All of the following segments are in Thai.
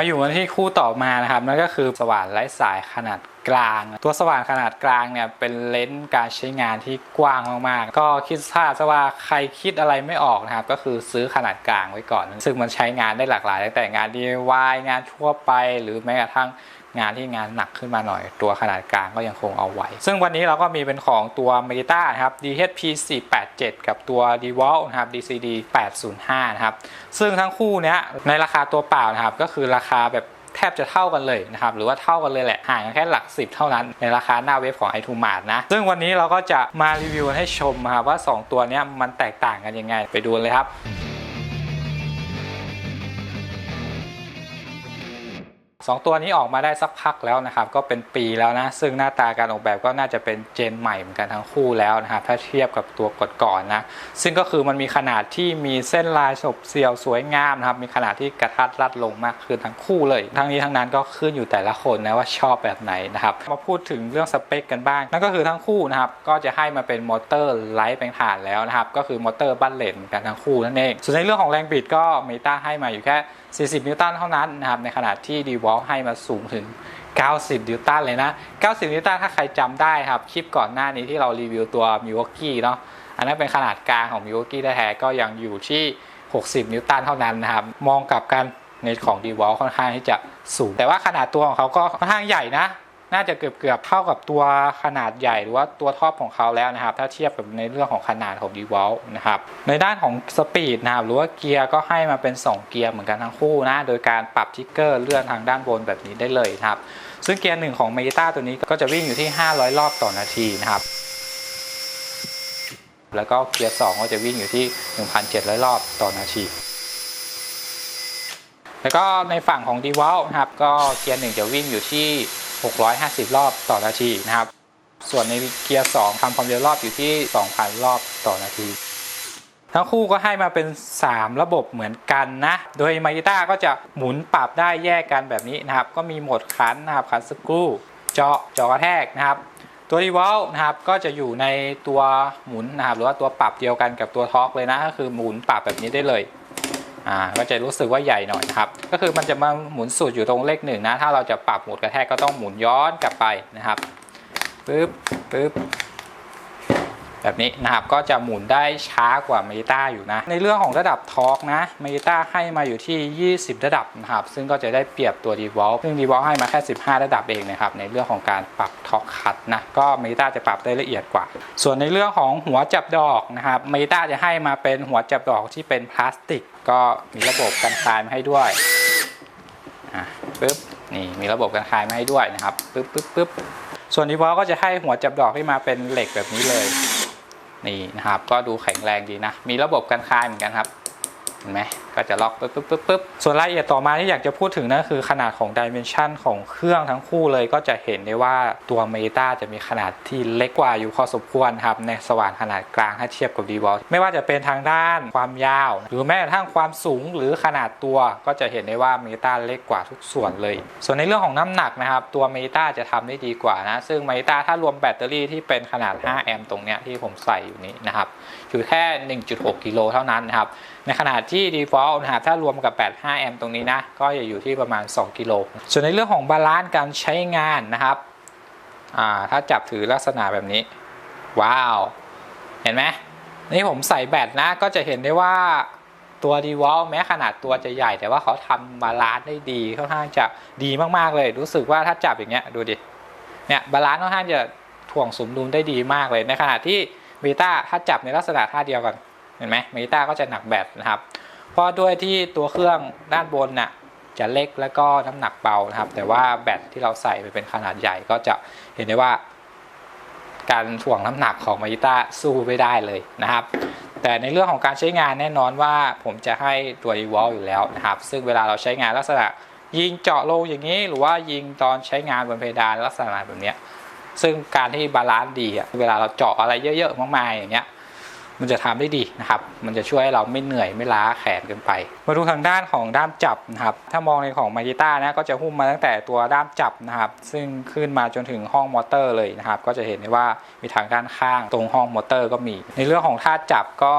มาอยู่กันที่คู่ต่อมานะครับนั่นก็คือสว่านไร้สายขนาดกลาง ตัวสว่านขนาดกลางเนี่ยเป็นเลนส์การใช้งานที่กว้างมากๆ ก็คิดถ้าจะว่าใครคิดอะไรไม่ออกนะครับ ก็คือซื้อขนาดกลางไว้ก่อน ซึ่งมันใช้งานได้หลากหลายตั้งแต่งาน DIY งานทั่วไป หรือแม้กระทั่ง งานที่งานหนักขึ้นมาหน่อย ตัวขนาดกลางก็ยังคงเอาไว้ ซึ่งวันนี้เราก็มีเป็นของตัว m e t a นะครับ DHP 487 กับตัว DeWalt นะครับ DCD 805 นะครับ ซึ่งทั้งคู่เนี้ยในราคาตัวเปล่านะครับ ก็คือราคาแบบแทบจะเท่ากันเลยนะครับ หรือว่าเท่ากันเลยแหละ ห่างกันแค่หลักสิบเท่านั้น ในราคาหน้าเว็บของ i t u m a r t นะ ซึ่งวันนี้เราก็จะมารีวิวให้ชมครับว่า 2 ตัวเนี้ยมันแตกต่างกันยังไง ไปดูเลยครับ สองตัวนี้ออกมาได้สักพักแล้วนะครับ ก็เป็นปีแล้วนะ ซึ่งหน้าตาการออกแบบก็น่าจะเป็นเจนใหม่เหมือนกันทั้งคู่แล้วนะครับ ถ้าเทียบกับตัวก่อนๆนะ ซึ่งก็คือมันมีขนาดที่มีเส้นลายฉบเสียวสวยงามนะครับ มีขนาดที่กระทัดรัดลงมากขึ้นทั้งคู่เลย ทั้งนี้ทั้งนั้นก็ขึ้นอยู่แต่ละคนนะว่าชอบแบบไหนนะครับ มาพูดถึงเรื่องสเปคกันบ้าง นั่นก็คือทั้งคู่นะครับ ก็จะให้มาเป็นมอเตอร์ไลท์แปลงถ่านแล้วนะครับ ก็คือมอเตอร์บัลเลตเหมือนกันทั้งคู่นั่นเอง ส่วนในเรื่องของแรงบิดก็เมตาให้มาอยู่แค่40 นิวตันเท่านั้นนะครับ ในขณะที่ดีวอลให้มาสูงถึง 90 นิวตันเลยนะ 90 นิวตันถ้าใครจำได้ครับ คลิปก่อนหน้านี้ที่เรารีวิวตัวมิวกี้เนาะ อันนั้นเป็นขนาดกลางของมิวกี้แท้ๆก็ยังอยู่ที่ 60 นิวตันเท่านั้นนะครับ มองกลับกันในของดีวอลค่อนข้างที่จะสูง แต่ว่าขนาดตัวของเขาก็ค่อนข้างใหญ่นะ น่าจะเกือบเกือบๆเท่ากับตัวขนาดใหญ่ หรือว่าตัวท็อปของเขาแล้วนะครับ ถ้าเทียบกับในเรื่องของขนาดของ d e v o l นะครับในด้านของสปีดนะครับหรือว่าเกียร์ก็ให้มาเป็น 2 เกียร์เหมือนกันทั้งคู่นะโดยการปรับทิกเกอร์เลื่อนทางด้านบนแบบนี้ได้เลยนะครับซึ่งเกียร์หนึ่งของ m e t a ตัวนี้ก็จะวิ่งอยู่ที่ 500 รอบต่อนาทีนะครับแล้วก็เกียร์2ก็จะวิ่งอยู่ที่ 1,700 รอบต่อนาทีแล้วก็ในฝั่งของ d e v o l นะครับก็เกียร์หนึ่งจะวิ่งอยู่ที่ 650 รอบต่อนาทีนะครับ ส่วนในเกียร์ 2ทำความเร็วรอบอยู่ที่ 2,000 รอบต่อนาที ทั้งคู่ก็ให้มาเป็น 3 ระบบเหมือนกันนะ โดยมา g ิต้าก็จะหมุนปรับได้แยกกันแบบนี้นะครับ ก็มีโหมดคันนะครับคันสกรูเจาะเจาะกระแทกนะครับตัวรีวอลนะครับก็จะอยู่ในตัวหมุนนะครับหรือว่าตัวปรับเดียวกันกับตัวทอร์กเลยนะก็คือหมุนปรับแบบนี้ได้เลย อ่าก็จะรู้สึกว่าใหญ่หน่อยนะครับ ก็คือมันจะมาหมุนสูตรอยู่ตรงเลขหนึ่งนะ ถ้าเราจะปรับหมดกระแทกก็ต้องหมุนย้อนกลับไปนะครับปึ๊บปึ๊บ แบบนี้นะครับก็จะหมุนได้ช้ากว่าเมตาอยู่นะ ในเรื่องของระดับทอร์กนะเมตาให้มาอยู่ที่ 20 ระดับนะครับ ซึ่งก็จะได้เปรียบตัว d e v o l ซึ่ง d e v o l ให้มาแค่ 15 ระดับเองนะครับ ในเรื่องของการปรับทอร์กคัดนะก็เมตาจะปรับได้ละเอียดกว่า ส่วนในเรื่องของหัวจับดอกนะครับเมตาจะให้มาเป็นหัวจับดอกที่เป็นพลาสติก ก็มีระบบกันคายมาให้ด้วยอะปึ๊บนี่มีระบบกันคายมาให้ด้วยนะครับปึ๊บปึ๊บปึ๊บส่วนดีวอลก็จะให้หัวจับดอกที่มาเป็นเหล็กแบบนี้เลย นี่นะครับ ก็ดูแข็งแรงดีนะ มีระบบกันคายเหมือนกันครับ ห็นไหมก็จะล็อกปึ๊บปึ๊บปึ๊บปึ๊บส่วนรายละเอียดต่อมาที่อยากจะพูดถึงนั่นคือขนาดของดิเมนชันของเครื่องทั้งคู่เลยก็จะเห็นได้ว่าตัวเมตาจะมีขนาดที่เล็กกว่าอยู่พอสมควรครับในสว่านขนาดกลางถ้าเทียบกับดีวอลไม่ว่าจะเป็นทางด้านความยาว หรือแม้กระทั่งความสูงหรือขนาดตัวก็จะเห็นได้ว่าเมตาเล็กกว่าทุกส่วนเลย ส่วนในเรื่องของน้ำหนักนะครับตัวเมตาจะทำได้ดีกว่านะซึ่งเมตาถ้ารวมแบตเตอรี่ที่เป็นขนาด 5 แอมป์ตรงเนี้ยที่ผมใส่อยู่นี้นะครับอยู่แค่ 1.6 กิโลเท่านั้นนะครับ ในขณะที่ default นะถ้ารวมกับ 85 แอมป์ตรงนี้นะ ก็จะอยู่ที่ประมาณ 2 กิโล ส่วนในเรื่องของบาลานซ์การใช้งานนะครับ ถ้าจับถือลักษณะแบบนี้ ว้าว เห็นไหมนี่ผมใส่แบตนะ ก็จะเห็นได้ว่าตัว d e v o l แม้ขนาดตัวจะใหญ่ แต่ว่าเขาทำบาลานซ์ได้ดีค่อนข้างจะดีมากๆเลย รู้สึกว่าถ้าจับอย่างเงี้ยดูดิ เนี่ยบาลานซ์ค่อนข้างจะถ่วงสมดุลได้ดีมากเลย ในขณะที่เบต้าถ้าจับในลักษณะท่าเดียวกัน เห็นไหมเมต้าก็จะหนักแบตนะครับ เพราะด้วยที่ตัวเครื่องด้านบนน่ะจะเล็กแล้วก็น้ำหนักเบานะครับ แต่ว่าแบตที่เราใส่ไปเป็นขนาดใหญ่ก็จะเห็นได้ว่า การถ่วงน้ำหนักของมายิต้าสู้ไม่ได้เลยนะครับ แต่ในเรื่องของการใช้งานแน่นอนว่าผมจะให้ตัว e v o l อยู่แล้วนะครับ ซึ่งเวลาเราใช้งานลักษณะยิงเจาะลงอย่างนี้ หรือว่ายิงตอนใช้งานบนเพดานลักษณะแบบเนี้ยซึ่งการที่บาลานซ์ดีอะเวลาเราเจาะอะไรเยอะๆมากๆอย่างเงี้ย มันจะทำได้ดีนะครับ มันจะช่วยให้เราไม่เหนื่อยไม่ล้าแขนเกินไป มาดูทางด้านของด้ามจับนะครับ ถ้ามองในของมา g ิต้านะก็จะหุ้มมาตั้งแต่ตัวด้ามจับนะครับ ซึ่งขึ้นมาจนถึงห้องมอเตอร์เลยนะครับ ก็จะเห็นได้ว่ามีทางด้านข้างตรงห้องมอเตอร์ก็มี ในเรื่องของท่าจับก็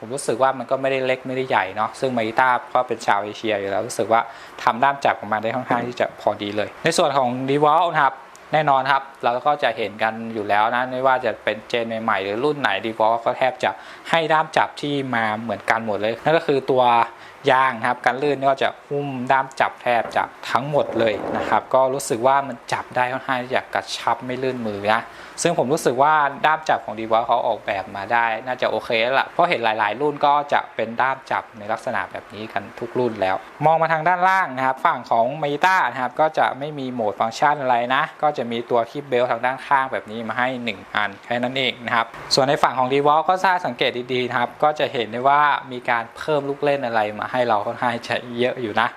ผมรู้สึกว่ามันก็ไม่ได้เล็กไม่ได้ใหญ่เนาะซึ่งมาริต้าก็เป็นชาวเอเชียอยู่แล้วรู้สึกว่าทำด้ามจับออกมาได้ค่อนข้างที่จะพอดีเลย ในส่วนของดีวอลนะครับ แน่นอนครับ เราก็จะเห็นกันอยู่แล้วนะไม่ว่าจะเป็นเจนใหม่ๆหรือรุ่นไหนดีวอลก็แทบจะให้ด้ามจับที่มาเหมือนกันหมดเลย นั่นก็คือตัว ยางครับการลื่นก็จะหุ้มด้ามจับแทบจะทั้งหมดเลยนะครับ ก็รู้สึกว่ามันจับได้ค่อนข้างจะกระชับไม่ลื่นมือนะซึ่งผมรู้สึกว่าด้ามจับของดีวอลเขาออกแบบมาได้ น่าจะโอเคแล้วล่ะเพราะเห็นหลาย ๆ รุ่นก็จะเป็นด้ามจับในลักษณะแบบนี้กันทุกรุ่นแล้ว มองมาทางด้านล่างนะครับฝั่งของเมต้านะครับก็จะไม่มีโหมดฟังก์ชันอะไรนะ ก็จะมีตัวคลิปเบลทางด้านข้างแบบนี้มาให้ 1 อันแค่นั้นเองนะครับส่วนในฝั่งของดีวอลก็ถ้าสังเกตดีๆนะครับก็จะเห็นได้ว่ามีการเพิ่มลูกเล่นอะไรมาใให้เราค่อนข้างจะเยอะอยู่นะ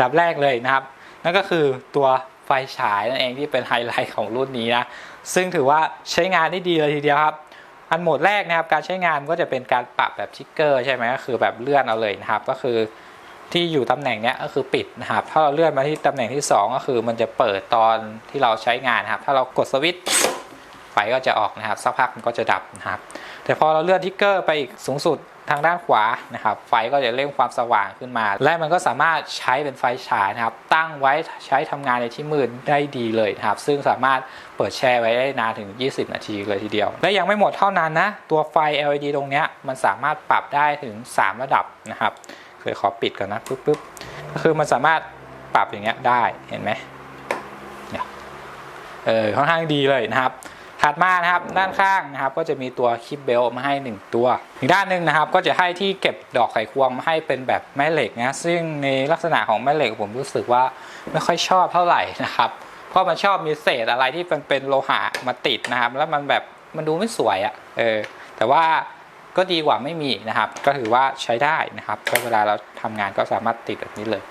ดับแรกเลยนะครับ นั่นก็คือตัวไฟฉายนั่นเองที่เป็นไฮไลท์ของรุ่นนี้นะซึ่งถือว่าใช้งานได้ดีเลยทีเดียวครับอันโหมดแรกนะครับการใช้งานก็จะเป็นการปรับแบบชิกเกอร์ใช่ไหมก็คือแบบเลื่อนเอาเลยนะครับ ก็คือที่อยู่ตำแหน่งเนี้ยก็คือปิดนะครับ ถ้าเราเลื่อนมาที่ตำแหน่งที่ 2 ก็คือมันจะเปิดตอนที่เราใช้งานนะครับ ถ้าเรากดสวิตช์ไฟก็จะออกนะครับ สักพักมันก็จะดับนะครับ แต่พอเราเลื่อนทิกเกอร์ไปอีกสูงสุด ทางด้านขวานะครับไฟก็จะเร่งความสว่างขึ้นมา และมันก็สามารถใช้เป็นไฟฉายนะครับ ตั้งไว้ใช้ทำงานในที่มืดได้ดีเลยนะครับ ซึ่งสามารถเปิดแช่ไว้ได้นานถึง 20 นาทีเลยทีเดียว และยังไม่หมดเท่านั้นนะ ตัวไฟ LED ตรงนี้มันสามารถปรับได้ถึง 3 ระดับนะครับเคยขอปิดก่อนนะปึ๊บปึ๊บก็คือมันสามารถปรับอย่างเงี้ยได้เห็นไหมเนี่ยเออค่อนข้างดีเลยนะครับ ถัดมานะครับด้านข้างนะครับก็จะมีตัวคลิปเบลมาให้ 1 ตัว อีกด้านหนึ่งนะครับก็จะให้ที่เก็บดอกไขควงมาให้เป็นแบบแม่เหล็กนะซึ่งในลักษณะของแม่เหล็กผมรู้สึกว่าไม่ค่อยชอบเท่าไหร่นะครับเพราะมันชอบมีเศษอะไรที่มันเป็นโลหะมาติดนะครับ แล้วมันแบบมันดูไม่สวยอะ่ะเออแต่ว่าก็ดีกว่าไม่มีนะครับ ก็ถือว่าใช้ได้นะครับก็เวลาเราทำงานก็สามารถติดแบบนี้เลย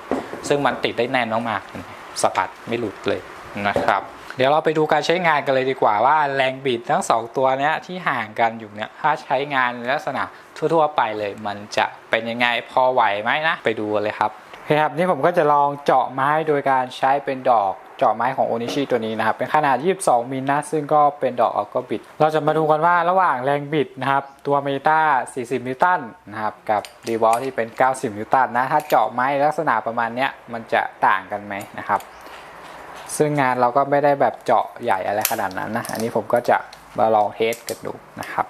ซึ่งมันติดได้แน่นมากๆสะบัดไม่หลุดเลยนะครับ เดี๋ยวเราไปดูการใช้งานกันเลยดีกว่าว่าแรงบิดทั้งสองตัวเนี้ยที่ห่างกันอยู่เนี้ยถ้าใช้งานลักษณะทั่วๆไปเลย มันจะเป็นยังไงพอไหวไหมนะ ไปดูเลยครับโอเคครับนี่ผมก็จะลองเจาะไม้โดยการใช้เป็นดอกเจาะไม้ของโอนิชิตัวนี้นะครับ เป็นขนาด 22 มิลนะซึ่งก็เป็นดอกออกก็บิด เราจะมาดูกันว่าระหว่างแรงบิดนะครับ ตัวเมตา40 นิวตันนะครับ กับดีวอลที่เป็น 90 นิวตันนะ ถ้าเจาะไม้ลักษณะประมาณเนี้ยมันจะต่างกันไหมนะครับ ซึ่งงานเราก็ไม่ได้แบบเจาะใหญ่อะไรขนาดนั้นนะ อันนี้ผมก็จะมาลองเทสกันดูนะครับ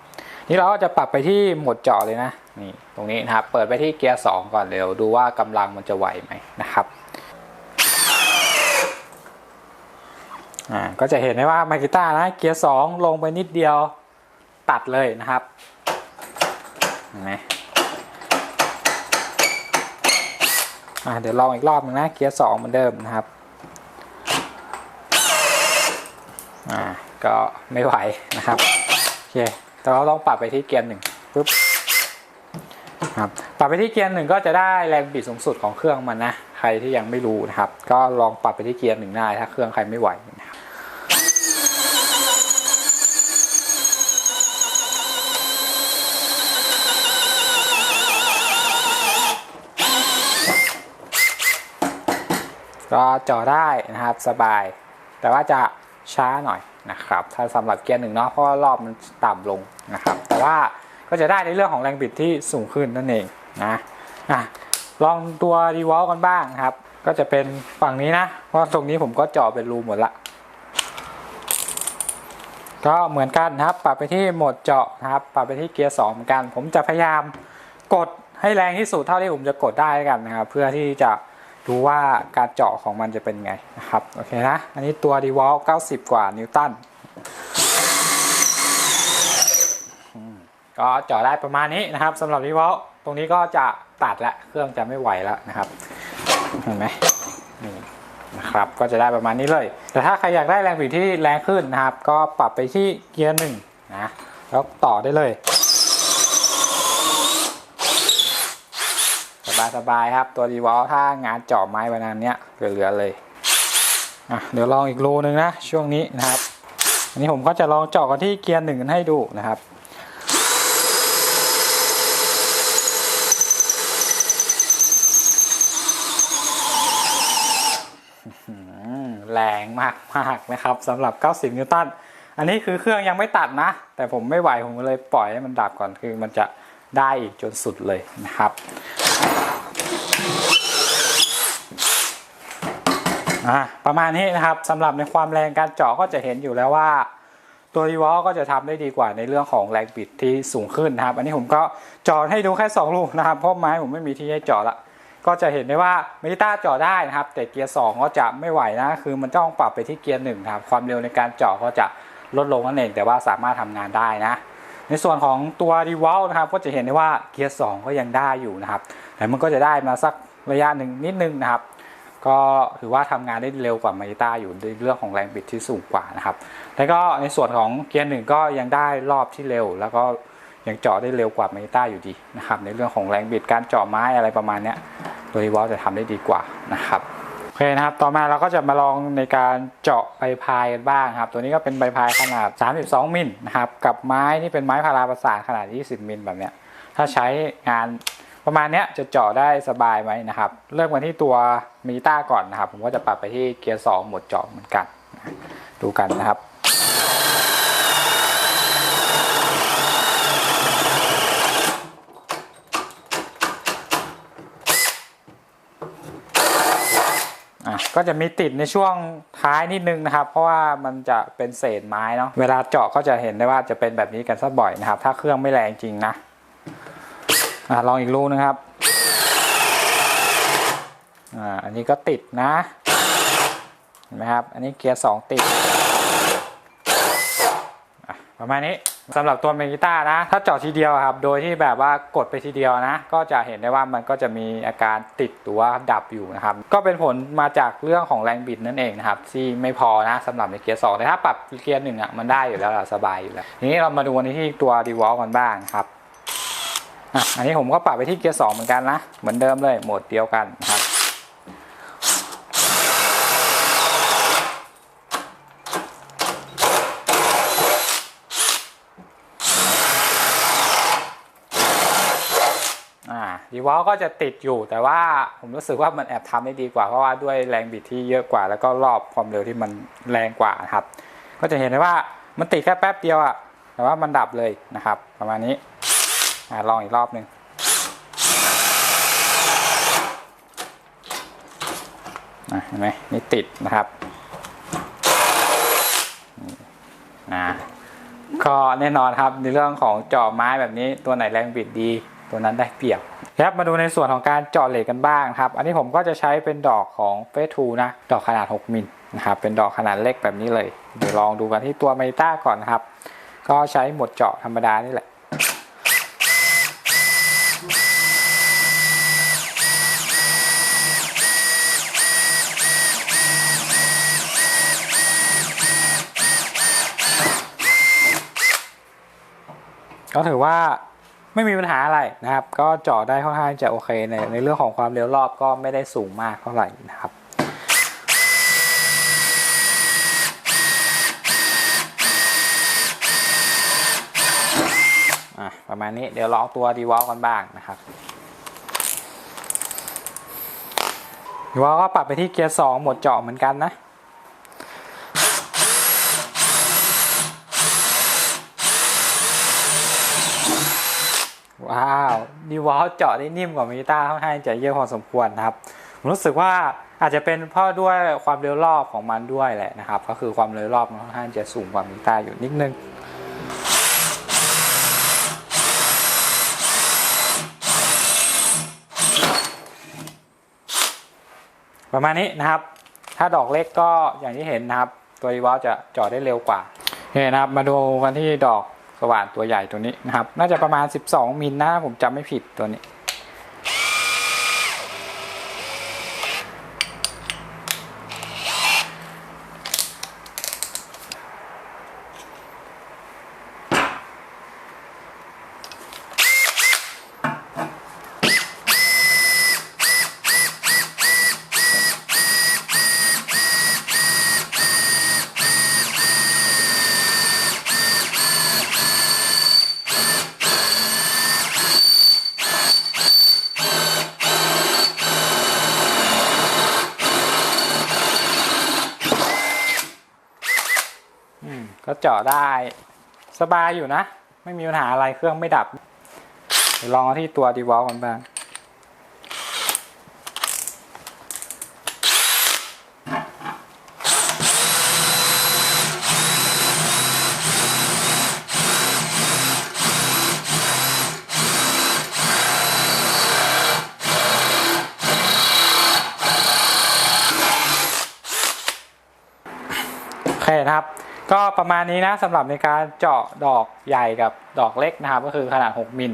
นี่เราก็จะปรับไปที่โหมดเจาะเลยนะ นี่ตรงนี้นะครับ เปิดไปที่เกียร์2ก่อนเดี๋ยวดูว่ากำลังมันจะไหวไหมนะครับ อ่า ก็จะเห็นได้ว่ามากิต้านะ เกียร์2ลงไปนิดเดียวตัดเลยนะครับ เห็นไหมอ่าเดี๋ยวลองอีกรอบหนึงนะ เกียร์2เหมือนเดิมนะครับ อ่าก็ไม่ไหวนะครับโอเคแต่เราต้องปรับไปที่เกียร์หนึ่งปุ๊บครับปรับไปที่เกียร์หนึ่งก็จะได้แรงบิดสูงสุดของเครื่องมันนะ ใครที่ยังไม่รู้นะครับ ก็ลองปรับไปที่เกียร์หนึ่งได้ถ้าเครื่องใครไม่ไหวนะครับก็จอได้นะครับสบาย แต่ว่าจะ ช้าหน่อยนะครับ ถ้าสำหรับเกียร์หนึ่งเนาะเพราะว่ารอบมันต่ำลงนะครับ แต่ว่าก็จะได้ในเรื่องของแรงบิดที่สูงขึ้นนั่นเองนะอะลองตัวรีวอลกันบ้างครับ ก็จะเป็นฝั่งนี้นะ เพราะตรงนี้ผมก็เจาะเป็นรูหมดละ ก็เหมือนกันครับ ปรับไปที่โหมดเจาะครับ ปรับไปที่เกียร์สองเหมือนกัน ผมจะพยายามกดให้แรงที่สุดเท่าที่ผมจะกดได้กันนะครับ เพื่อที่จะ ดูว่าการเจาะของมันจะเป็นไงนะครับ โอเคนะ อันนี้ตัว d e w a l 90 กว่านิวตันก็เจาะได้ประมาณนี้นะครับสำหรับ d e w a l ตรงนี้ก็จะตัดละเครื่องจะไม่ไหวแล้วนะครับเห็นไหมนี่นะครับก็จะได้ประมาณนี้เลย แต่ถ้าใครอยากได้แรงบิดที่แรงขึ้นนะครับ ก็ปรับไปที่เกียร์หนึ่งนะแล้วต่อได้เลย สบายครับ ตัวดีวอลถ้างานเจาะไม้ประมาณเนี้ยเหลือๆเลยอะเดี๋ยวลองอีกรูนึงนะ ช่วงนี้นะครับ อันนี้ผมก็จะลองเจาะกันที่เกียร์หนึ่งให้ดูนะครับแรงมากๆนะครับสำหรับ 90 นิวตัน อันนี้คือเครื่องยังไม่ตัดนะ แต่ผมไม่ไหว ผมเลยปล่อยให้มันดับก่อนคือมันจะได้อีกจนสุดเลยนะครับ อะประมาณนี้นะครับสำหรับในความแรงการเจาะก็จะเห็นอยู่แล้วว่า ตัวรีวอลก็จะทำได้ดีกว่าในเรื่องของแรงบิดที่สูงขึ้นนะครับ อันนี้ผมก็เจาะให้ดูแค่ 2 ลูกนะครับเพราะไม้ผมไม่มีที่ให้เจาะละก็จะเห็นได้ว่ามิต้าเจาะได้นะครับ แต่เกียร์2ก็จะไม่ไหวนะคือมันต้องปรับไปที่เกียร์หนึ่งครับความเร็วในการเจาะก็จะลดลงนั่นเองแต่ว่าสามารถทำงานได้นะ ในส่วนของตัวรีวอลนะครับก็จะเห็นได้ว่าเกียร์2ก็ยังได้อยู่นะครับแต่มันก็จะได้มาสักระยะหนึ่งนิดนึงนะครับ ก็ถือว่าทำงานได้เร็วกว่ามาริต้าอยู่ในเรื่องของแรงบิดที่สูงกว่านะครับ แล้วก็ในส่วนของเกียร์หนึ่งก็ยังได้รอบที่เร็ว แล้วก็ยังเจาะได้เร็วกว่ามาริต้าอยู่ดีนะครับ ในเรื่องของแรงบิดการเจาะไม้อะไรประมาณนี้ตัวรีวอลจะทำได้ดีกว่านะครับโอเคนะครับ ต่อมาเราก็จะมาลองในการเจาะใบพายกันบ้างครับ ตัวนี้ก็เป็นใบพายขนาด 32 มิลนะครับ กับไม้ที่เป็นไม้พาราประสานขนาด 20 มิลแบบเนี้ย ถ้าใช้งาน ประมาณเนี้ยจะเจาะได้สบายไหมนะครับ เริ่มกันที่ตัวมิต้าก่อนนะครับ ผมก็จะปรับไปที่เกียร์2โหมดเจาะเหมือนกัน ดูกันนะครับอะก็จะมีติดในช่วงท้ายนิดนึงนะครับ เพราะว่ามันจะเป็นเศษไม้เนาะเวลาเจาะก็จะเห็นได้ว่าจะเป็นแบบนี้กันซะบ่อยนะครับ ถ้าเครื่องไม่แรงจริงนะ อะลองอีกลูนะครับอ่าอันนี้ก็ติดนะเห็นไหมครับ อันนี้เกียร์สองติดประมาณนี้สำหรับตัวเมกิต้านะ ถ้าเจาะทีเดียวครับ โดยที่แบบว่ากดไปทีเดียวนะ ก็จะเห็นได้ว่ามันก็จะมีอาการติดตัวดับอยู่นะครับ ก็เป็นผลมาจากเรื่องของแรงบิดนั่นเองนะครับ ที่ไม่พอนะสำหรับในเกียร์สองแต่ถ้าปรับเกียร์หนึ่งอะมันได้อยู่แล้วสบายอยู่แล้วทีนี้เรามาดูกันที่ตัวดีวอลกันบ้างครับ อะอันนี้ผมก็ปรับไปที่เกียร์สองเหมือนกันนะ เหมือนเดิมเลย โหมดเดียวกันนะครับ อ่าดีวอลก็จะติดอยู่ แต่ว่าผมรู้สึกว่ามันแอบทำได้ดีกว่า เพราะว่าด้วยแรงบิดที่เยอะกว่า แล้วก็รอบความเร็วที่มันแรงกว่านะครับ ก็จะเห็นได้ว่ามันติดแค่แป๊บเดียวอะแต่ว่ามันดับเลยนะครับ ประมาณนี้ อ่าลองอีกรอบหนึ่งอะเห็นไหมนี่ติดนะครับนะก็แน่นอนครับในเรื่องของเจาะไม้แบบนี้ตัวไหนแรงบิดดี ตัวนั้นได้เปรียบครับมาดูในส่วนของการเจาะเหล็กกันบ้างครับ อันนี้ผมก็จะใช้เป็นดอกของเฟสทูนะดอกขนาด 6 มิลนะครับเป็นดอกขนาดเล็กแบบนี้เลย เดี๋ยวลองดูกันที่ตัวเมตาก่อนนะครับ ก็ใช้หมดเจาะธรรมดานี่แหละ ก็ถือว่าไม่มีปัญหาอะไรนะครับ ก็เจาะได้ค่อนข้างจะโอเคในในเรื่องของความเร็วรอบก็ไม่ได้สูงมากเท่าไหร่นะครับอะประมาณนี้เดี๋ยวลองตัวดีวอลกันบ้างนะครับดีวอลก็ปรับไปที่เกียร์สองหมดเจาะเหมือนกันนะ ว้าว ดีวอลเจาะได้นิ่มกว่ามิต้าค่อนข้างจะเยอะพอสมควรนะครับผมรู้สึกว่าอาจจะเป็นเพราะด้วยความเร็วรอบของมันด้วยแหละนะครับ ก็คือความเร็วรอบมันค่อนข้างจะสูงกว่ามิต้าอยู่นิดนึงประมาณนี้นะครับ ถ้าดอกเล็กก็อย่างที่เห็นนะครับ ตัวดีวอลจะเจาะได้เร็วกว่าโอเคนะครับ มาดูกันที่ดอก สว่านตัวใหญ่ตัวนี้นะครับ น่าจะประมาณ 12 มิลนะผมจำไม่ผิดตัวนี้ ก็เจาะได้สบายอยู่นะ ไม่มีปัญหาอะไรเครื่องไม่ดับลองที่ตัวดีวอลกันบ้าง โอเคนะครับ ก็ประมาณนี้นะสำหรับในการเจาะดอกใหญ่กับดอกเล็กนะครับ ก็คือขนาด 6 มิล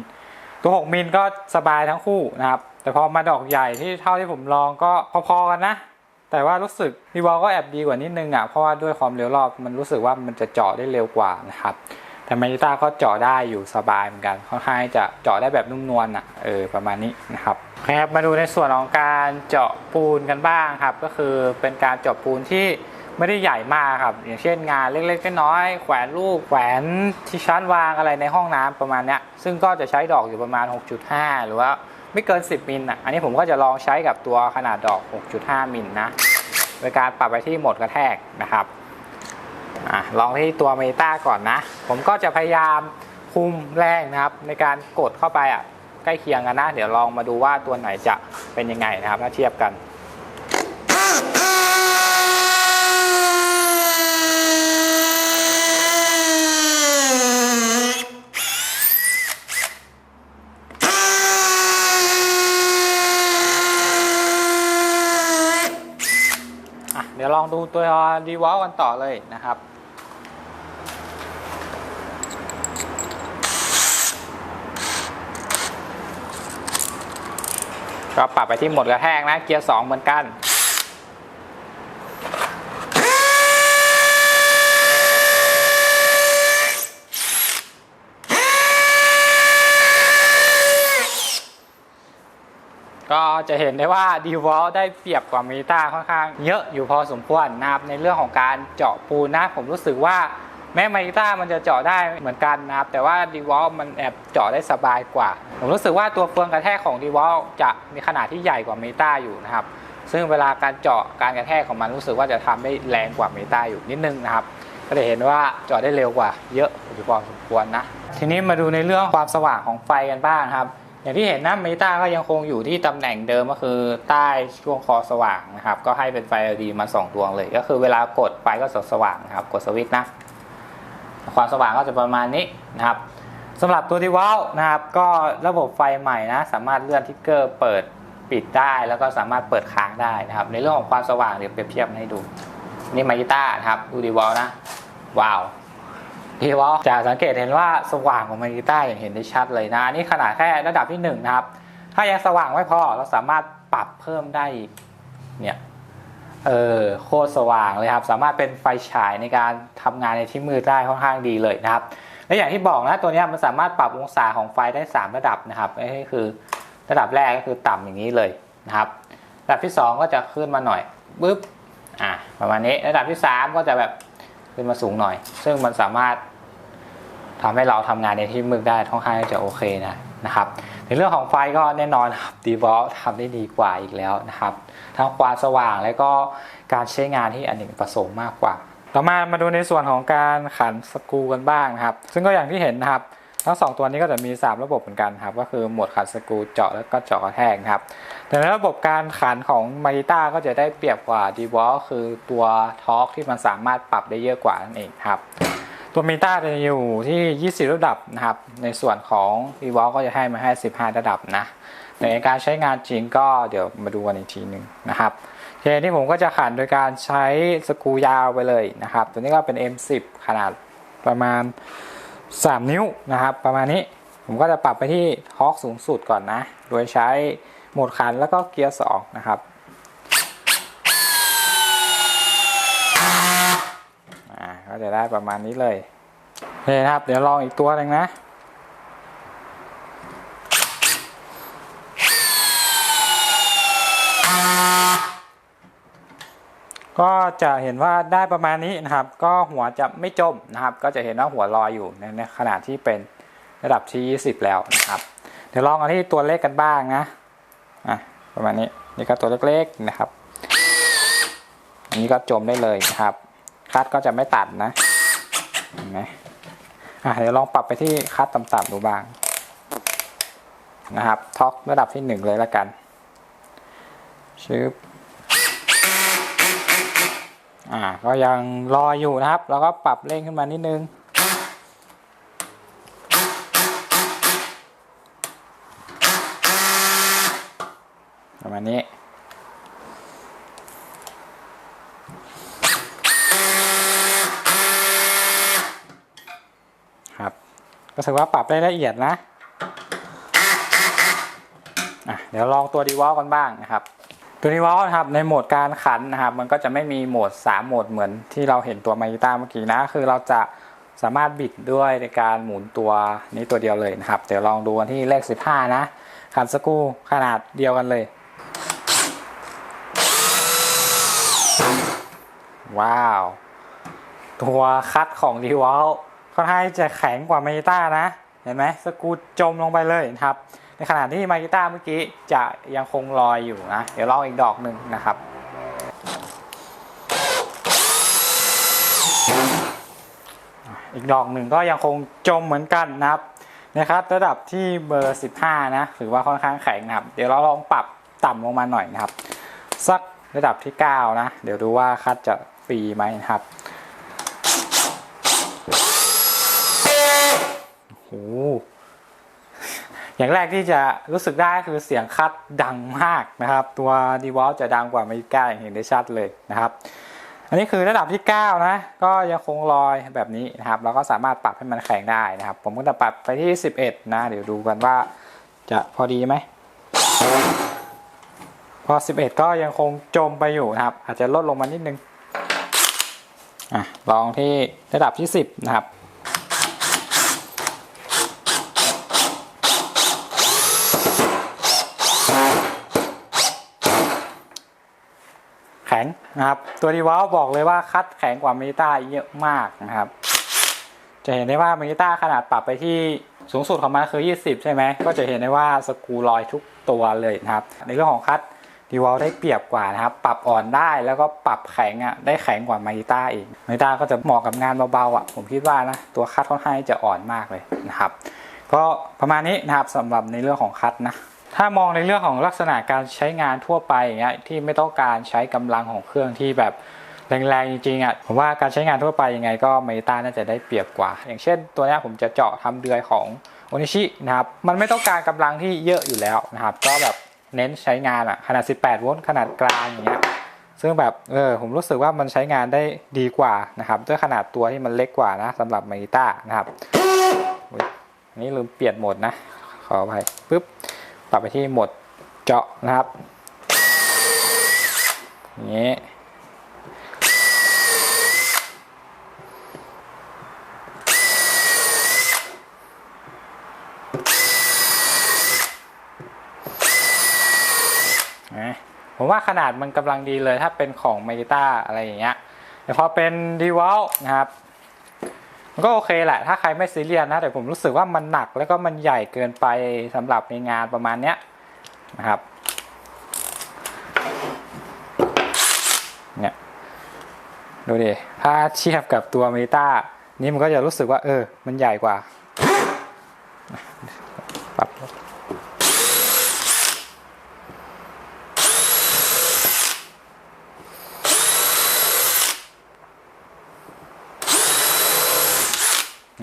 ตัว 6 มิลก็สบายทั้งคู่นะครับ แต่พอมาดอกใหญ่ที่เท่าที่ผมลองก็พอๆกันนะ แต่ว่ารู้สึกวีวอลก็แอบดีกว่านิดนึงอะเพราะว่าด้วยความเร็วรอบมันรู้สึกว่ามันจะเจาะได้เร็วกว่านะครับแต่มาริต้าก็เจาะได้อยู่สบายเหมือนกันค่อนข้างจะเจาะได้แบบนุ่มนวลอะเออประมาณนี้นะครับครับมาดูในส่วนของการเจาะปูนกันบ้างครับ ก็คือเป็นการเจาะปูนที่ ไม่ได้ใหญ่มากครับ อย่างเช่นงานเล็กๆน้อยๆแขวนรูปแขวนที่ชั้นวางอะไรในห้องน้ำประมาณเนี้ยซึ่งก็จะใช้ดอกอยู่ประมาณ 6.5 หรือว่าไม่เกิน 10 มิลอะอันนี้ผมก็จะลองใช้กับตัวขนาดดอก 6.5 มิลนะโดยการปรับไปที่โหมดกระแทกนะครับอลองที่ตัวเมตาก่อนนะ ผมก็จะพยายามคุมแรงนะครับ ในการกดเข้าไปอะใกล้เคียงกันนะ เดี๋ยวลองมาดูว่าตัวไหนจะเป็นยังไงนะครับถ้าเทียบกัน ดี๋ยวลองดูตัวดีวอลกันต่อเลยนะครับ ก็ปรับไปที่หมดกระแทกนะ เกียร์ 2 เหมือนกัน ก็ จะเห็นได้ว่าดีวอลได้เปรียบกว่ามิต้าค่อนข้างเยอะอยู่พอสมควรนะครับในเรื่องของการเจาะปูนนะผมรู้สึกว่าแม้มิต้ามันจะเจาะได้เหมือนกันนะครับ แต่ว่าดีวอลมันแอบเจาะได้สบายกว่า ผมรู้สึกว่าตัวเฟืองกระแทกของดีวอลจะมีขนาดที่ใหญ่กว่ามิต้าอยู่นะครับ ซึ่งเวลาการเจาะการกระแทกของมันรู้สึกว่าจะทำได้แรงกว่ามิต้าอยู่นิดนึงนะครับ ก็จะเห็นว่าเจาะได้เร็วกว่า เยอะอยู่พอสมควรนะ ทีนี้มาดูในเรื่องความสว่างของไฟกันบ้างครับ อย่างที่เห็นนะเมตาก็ยังคงอยู่ที่ตำแหน่งเดิมก็คือใต้ช่วงคอสว่างนะครับ ก็ให้เป็นไฟ LED มาสองดวงเลย ก็คือเวลากดไฟก็สสว่างนะครับ กดสวิตช์นะ ความสว่างก็จะประมาณนี้นะครับสำหรับตัวดีวอลนะครับ ก็ระบบไฟใหม่นะ สามารถเลื่อนทิกเกอร์เปิดปิดได้ แล้วก็สามารถเปิดค้างได้นะครับ ในเรื่องของความสว่างเดี๋ยวเปรียบเทียบให้ดู นี่มายิต้านะครับ ดูดีวอลนะ ว้าว ดีวอลจะสังเกตเห็นว่าสว่างของมาริต้าอย่างเห็นได้ชัดเลยนะอันนี่ขนาดแค่ระดับที่1นงนะครับ ถ้ายังสว่างไม่พอเราสามารถปรับเพิ่มได้อีกเนี่ยเออโคตรสว่างเลยครับ สามารถเป็นไฟฉายในการทำงานในที่มืดได้ค่อนข้างดีเลยนะครับและอย่างที่บอกนะตัวนี้มันสามารถปรับองศาของไฟได้ 3 ระดับนะครับนี่คือระดับแรกก็คือต่ำอย่างนี้เลยนะครับ ระดับที่ 2 ก็จะขึ้นมาหน่อยปึ๊บอะประมาณนี้ระดับที่ 3 ก็จะแบบขึ้นมาสูงหน่อย ซึ่งมันสามารถ ทำให้เราทำงานในที่มืดได้ค่อนข้างจะโอเคนะนะครับในเรื่องของไฟก็แน่นอนครับดีวอลทำได้ดีกว่าอีกแล้วนะครับทั้งความสว่างและก็การใช้งานที่อเนกประสงค์มากกว่า ต่อมามาดูในส่วนของการขันสกูกันบ้างนะครับ ซึ่งก็อย่างที่เห็นนะครับทั้งสองตัวนี้ก็จะมี 3 ระบบเหมือนกันครับก็คือโหมดขันสกูเจาะแล้วก็เจาะกระแทกครับแต่ในระบบการขันของมาริต้าก็จะได้เปรียบกว่าดีวอลคือตัวทอร์กที่มันสามารถปรับได้เยอะกว่านั่นเองครับ ตัวมิต้าจะอยู่ที่ 20 ระดับนะครับ ในส่วนของดีวอลก็จะให้มาให้ 15 ระดับนะในการใช้งานจริงก็เดี๋ยวมาดูกันอีกทีหนึ่งนะครับทีนี้ผมก็จะขันโดยการใช้สกรูยาวไปเลยนะครับ ตัวนี้ก็เป็น M10 ขนาดประมาณ 3 นิ้วนะครับ ประมาณนี้ผมก็จะปรับไปที่ทอกสูงสุดก่อนนะ โดยใช้โหมดขันแล้วก็เกียร์2นะครับ อ่า ก็จะได้ประมาณนี้เลยโอเคนะครับ เดี๋ยวลองอีกตัวหนึ่งนะก็จะเห็นว่าได้ประมาณนี้นะครับ ก็หัวจะไม่จมนะครับ ก็จะเห็นว่าหัวลอยอยู่ในในขนาดที่เป็นระดับที่ 20 แล้วนะครับ เดี๋ยวลองกันที่ตัวเล็กกันบ้างนะอะประมาณนี้นี่ก็ตัวเล็กๆนะครับ อันนี้ก็จมได้เลยนะครับ คัดก็จะไม่ตัดนะเห็นไหมอะเดี๋ยวลองปรับไปที่คัดต่ำๆดูบ้างนะครับท็อกระดับที่หนึ่งเลยละกันชึบอ่าก็ยังรออยู่นะครับ แล้วก็ปรับเร่งขึ้นมานิดนึงประมาณนี้ ครับ ก็ถือว่าปรับได้ละเอียดนะะเดี๋ยวลองตัวดีวอลกันบ้างนะครับ ตัวดีวอลนะครับในโหมดการขันนะครับ มันก็จะไม่มีโหมด 3 โหมดเหมือนที่เราเห็นตัวมายิต้าเมื่อกี้นะ คือเราจะสามารถบิดด้วยในการหมุนตัวนี้ตัวเดียวเลยนะครับ เดี๋ยวลองดูกันที่เลข 15 นะ ขันสกูขนาดเดียวกันเลย ว้าว ตัวคัดของดีวอล ค่อนข้างจะแข็งกว่ามายิต้านะ เห็นไหมสกูจมลงไปเลยนะครับ ในขณะที่มายิต้าเมื่อกี้จะยังคงลอยอยู่นะ เดี๋ยวลองอีกดอกหนึ่งนะครับอีกดอกหนึ่งก็ยังคงจมเหมือนกันนะครับนะครับ ระดับที่เบอร์ 15 นะถือว่าค่อนข้างแข็งนะครับ เดี๋ยวเราลองปรับต่ำลงมาหน่อยนะครับ สักระดับที่ 9 นะ เดี๋ยวดูว่าคัดจะฟรีไหมนะครับ โอ้อย่างแรกที่จะรู้สึกได้คือเสียงคัดดังมากนะครับ ตัวดีวอลจะดังกว่าไม่ก้าอย่างเห็นได้ชัดเลยนะครับ อันนี้คือระดับที่ 9 นะ ก็ยังคงลอยแบบนี้นะครับ เราก็สามารถปรับให้มันแข็งได้นะครับ ผมก็จะปรับไปที่ 11 นะ เดี๋ยวดูกันว่าจะพอดีไหม พอ 11 ก็ยังคงจมไปอยู่นะครับ อาจจะลดลงมานิดนึงอะลองที่ระดับที่ 10 นะครับ งนะครับ ตัวดีวอลบอกเลยว่าคัดแข็งกว่าเมตาเยอะมากนะครับ จะเห็นได้ว่าเมตาขนาดปรับไปที่สูงสุดของมันคือ 20 ใช่ไหม ก็จะเห็นได้ว่าสกูลอยทุกตัวเลยนะครับ ในเรื่องของคัดดีวอลได้เปรียบกว่านะครับ ปรับอ่อนได้แล้วก็ปรับแข็งอะได้แข็งกว่ามาริต้าเองมาริต้าก็จะเหมาะกับงานเบาๆอะผมคิดว่านะตัวคัดค่อนข้างจะอ่อนมากเลยนะครับ ก็ประมาณนี้นะครับสำหรับในเรื่องของคัดนะ ถ้ามองในเรื่องของลักษณะการใช้งานทั่วไปอย่างเงี้ยที่ไม่ต้องการใช้กำลังของเครื่องที่แบบแรงๆจริงๆอะผมว่าการใช้งานทั่วไปยังไงก็เมตาน่าจะได้เปรียบกว่า อย่างเช่น ตัวนี้ผมจะเจาะทำเดือยของโอนิชินะครับมันไม่ต้องการกำลังที่เยอะอยู่แล้วนะครับก็แบบเน้นใช้งานอะขนาด 18 โวลต์ขนาดกลางอย่างเงี้ยซึ่งแบบเออผมรู้สึกว่ามันใช้งานได้ดีกว่านะครับด้วยขนาดตัวที่มันเล็กกว่านะสำหรับเมตานะครับอันนี้ลืมเปลี่ยนโหมดนะขอไปปุ๊บ ปรับไปที่หมดเจาะนะครับนี้ผมว่าขนาดมันกำลังดีเลยถ้าเป็นของเมกาอะไรอย่างเงี้ยแต่พอเป็นดีว a ลนะครับ ก็โอเคแหละ ถ้าใครไม่ซีเรียสนะ แต่ผมรู้สึกว่ามันหนักแล้วก็มันใหญ่เกินไปสำหรับในงานประมาณเนี้ยนะครับเนี่ยดูดิถ้าเทียบกับตัวเมตานี่มันก็จะรู้สึกว่า เออ มันใหญ่กว่า ปรับ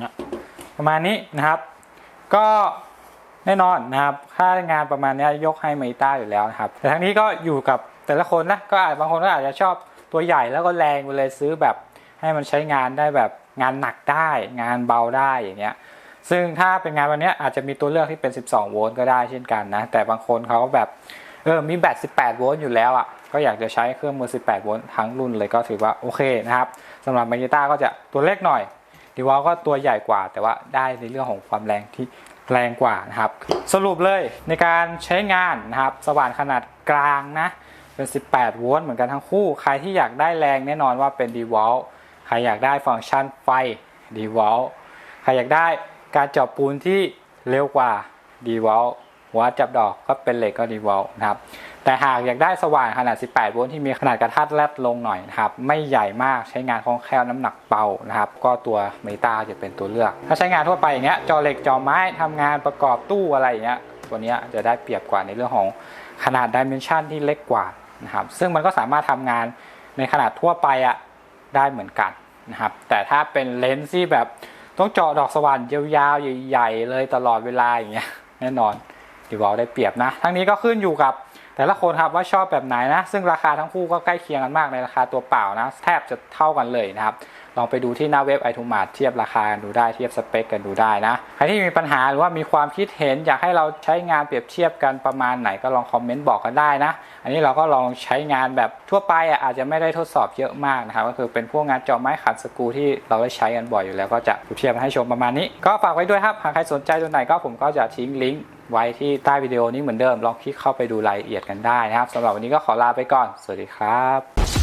เนี่ย ประมาณนี้นะครับ ก็แน่นอนนะครับ ค่างานประมาณนี้ยกให้เมตาอยู่แล้วนะครับ แต่ทั้งนี้ก็อยู่กับแต่ละคนนะ ก็อาจบางคนก็อาจจะชอบตัวใหญ่แล้วก็แรงไปเลยซื้อแบบให้มันใช้งานได้แบบงานหนักได้ งานเบาได้อย่างเงี้ย ซึ่งถ้าเป็นงานวันนี้อาจจะมีตัวเลือกที่เป็น 12 โวลต์ก็ได้เช่นกันนะ แต่บางคนเขาก็แบบเออมีแบต 18 โวลต์อยู่แล้วอะ ก็อยากจะใช้เครื่องมือ 18 โวลต์ทั้งรุ่นเลยก็ถือว่าโอเคนะครับสำหรับมา g ต้าก็จะตัวเล็กหน่อย ดีวอลก็ตัวใหญ่กว่า แต่ว่าได้ในเรื่องของความแรงที่แรงกว่านะครับ สรุปเลยในการใช้งานนะครับ สว่านขนาดกลางนะ เป็น 18 โวลต์เหมือนกันทั้งคู่ ใครที่อยากได้แรงแน่นอนว่าเป็นดีวอลใครอยากได้ฟังก์ชันไฟดีวอลใครอยากได้การเจาะปูนที่เร็วกว่าดีวอลหัวจับดอกก็เป็นเหล็กก็ดีวอลนะครับ แต่หากอยากได้สว่านขนาด 18 โวลต์ที่มีขนาดกระทัดรัดลงหน่อยนะครับ ไม่ใหญ่มากใช้งานคล่องแคล่วน้ำหนักเบานะครับ ก็ตัวเมตาจะเป็นตัวเลือก ถ้าใช้งานทั่วไปอย่างเงี้ยจอเหล็กจอไม้ทำงานประกอบตู้อะไรอย่างเงี้ยตัวเนี้ยจะได้เปรียบกว่าในเรื่องของขนาดดิเมนชันที่เล็กกว่านะครับ ซึ่งมันก็สามารถทำงานในขนาดทั่วไปอะได้เหมือนกันนะครับ แต่ถ้าเป็นเลนส์ที่แบบต้องเจาะดอกสว่านยาวๆใหญ่ ๆ เลยตลอดเวลาอย่างเงี้ยแน่นอนดีวอลได้เปรียบนะ ทั้งนี้ก็ขึ้นอยู่กับ แต่ละคนครับว่าชอบแบบไหนนะ ซึ่งราคาทั้งคู่ก็ใกล้เคียงกันมากในราคาตัวเปล่านะ แทบจะเท่ากันเลยนะครับลองไปดูที่หน้าเว็บไอทูมาร์เทียบราคากันดูได้เทียบสเปคกันดูได้นะใครที่มีปัญหาหรือว่ามีความคิดเห็นอยากให้เราใช้งานเปรียบเทียบกันประมาณไหนก็ลองคอมเมนต์บอกกันได้นะ อันนี้เราก็ลองใช้งานแบบทั่วไปอะอาจจะไม่ได้ทดสอบเยอะมากนะครับก็คือเป็นพวกงานจาะไม้ขันสกูที่เราได้ใช้กันบ่อยอยู่แล้วก็จะเปรียบเทียบมาให้ชมประมาณนี้ ก็ฝากไว้ด้วยครับหากใครสนใจตัวไหนก็ผมก็จะทิ้งลิงก์ไว้ที่ใต้วิดีโอนี้เหมือนเดิม ลองคลิกเข้าไปดูรายละเอียดกันได้นะครับสำหรับวันนี้ก็ขอลาไปก่อน สวัสดีครับ